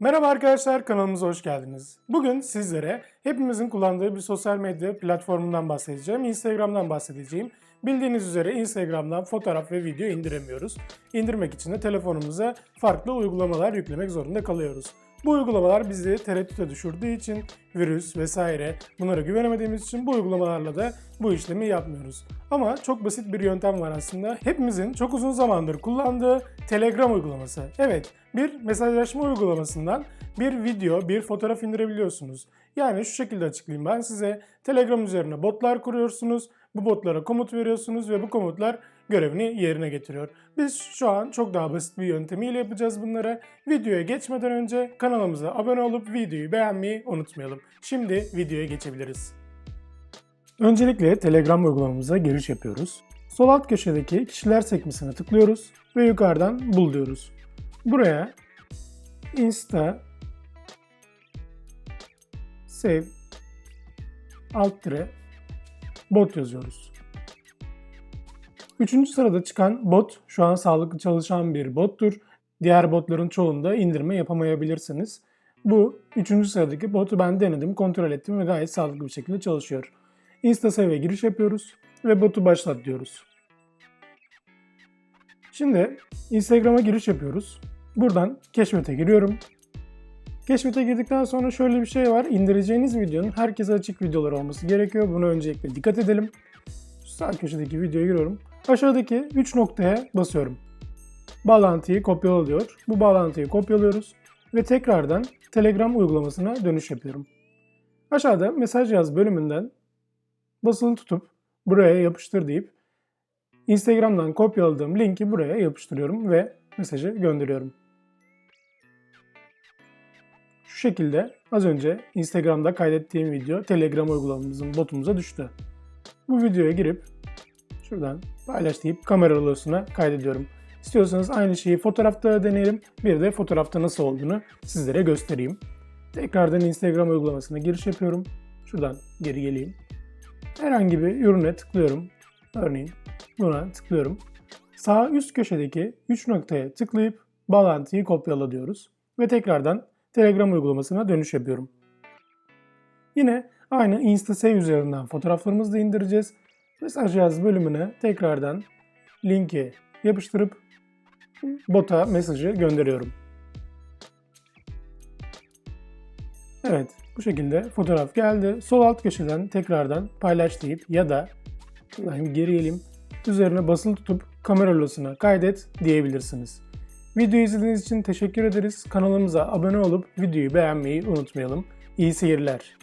Merhaba arkadaşlar kanalımıza hoş geldiniz. Bugün sizlere hepimizin kullandığı bir sosyal medya platformundan bahsedeceğim. Instagram'dan bahsedeceğim. Bildiğiniz üzere Instagram'dan fotoğraf ve video indiremiyoruz. İndirmek için de telefonumuza farklı uygulamalar yüklemek zorunda kalıyoruz. Bu uygulamalar bizi tereddüte düşürdüğü için virüs vesaire bunlara güvenemediğimiz için bu uygulamalarla da bu işlemi yapmıyoruz. Ama çok basit bir yöntem var aslında. Hepimizin çok uzun zamandır kullandığı Telegram uygulaması. Evet, bir mesajlaşma uygulamasından bir video, bir fotoğraf indirebiliyorsunuz. Yani şu şekilde açıklayayım ben size. Telegram üzerine botlar kuruyorsunuz. Bu botlara komut veriyorsunuz ve bu komutlar görevini yerine getiriyor. Biz şu an çok daha basit bir yöntemiyle yapacağız bunları. Videoya geçmeden önce kanalımıza abone olup videoyu beğenmeyi unutmayalım. Şimdi videoya geçebiliriz. Öncelikle Telegram uygulamamıza giriş yapıyoruz. Sol alt köşedeki kişiler sekmesine tıklıyoruz ve yukarıdan bul diyoruz. Buraya Insta Save alt tire bot yazıyoruz. Üçüncü sırada çıkan bot şu an sağlıklı çalışan bir bottur. Diğer botların çoğunda indirme yapamayabilirsiniz. Bu üçüncü sıradaki botu ben denedim, kontrol ettim ve gayet sağlıklı bir şekilde çalışıyor. InstaSave'e giriş yapıyoruz ve botu başlat diyoruz. Şimdi Instagram'a giriş yapıyoruz. Buradan keşfete giriyorum. Keşfete girdikten sonra şöyle bir şey var. İndireceğiniz videonun herkese açık videolar olması gerekiyor. Buna öncelikle dikkat edelim. Sağ köşedeki videoya giriyorum. Aşağıdaki 3 noktaya basıyorum. Bağlantıyı kopyala diyor. Bu bağlantıyı kopyalıyoruz ve tekrardan Telegram uygulamasına dönüş yapıyorum. Aşağıda mesaj yaz bölümünden basılı tutup buraya yapıştır deyip Instagram'dan kopyaladığım linki buraya yapıştırıyorum ve mesajı gönderiyorum. Şu şekilde az önce Instagram'da kaydettiğim video Telegram uygulamamızın botumuza düştü. Bu videoya girip şuradan paylaş deyip kamera odasına kaydediyorum. İstiyorsanız aynı şeyi fotoğrafta da deneyelim. Bir de fotoğrafta nasıl olduğunu sizlere göstereyim. Tekrardan Instagram uygulamasına giriş yapıyorum. Şuradan geri geleyim. Herhangi bir ürüne tıklıyorum. Örneğin buna tıklıyorum. Sağ üst köşedeki 3 noktaya tıklayıp bağlantıyı kopyala diyoruz. Ve tekrardan Telegram uygulamasına dönüş yapıyorum. Yine aynı InstaSave üzerinden fotoğraflarımızı da indireceğiz. Mesaj yaz bölümüne tekrardan linki yapıştırıp bota mesajı gönderiyorum. Evet, bu şekilde fotoğraf geldi. Sol alt köşeden tekrardan paylaş deyip ya da şuradan geri geleyim. Üzerine basılı tutup kamera losuna kaydet diyebilirsiniz. Videoyu izlediğiniz için teşekkür ederiz. Kanalımıza abone olup videoyu beğenmeyi unutmayalım. İyi seyirler.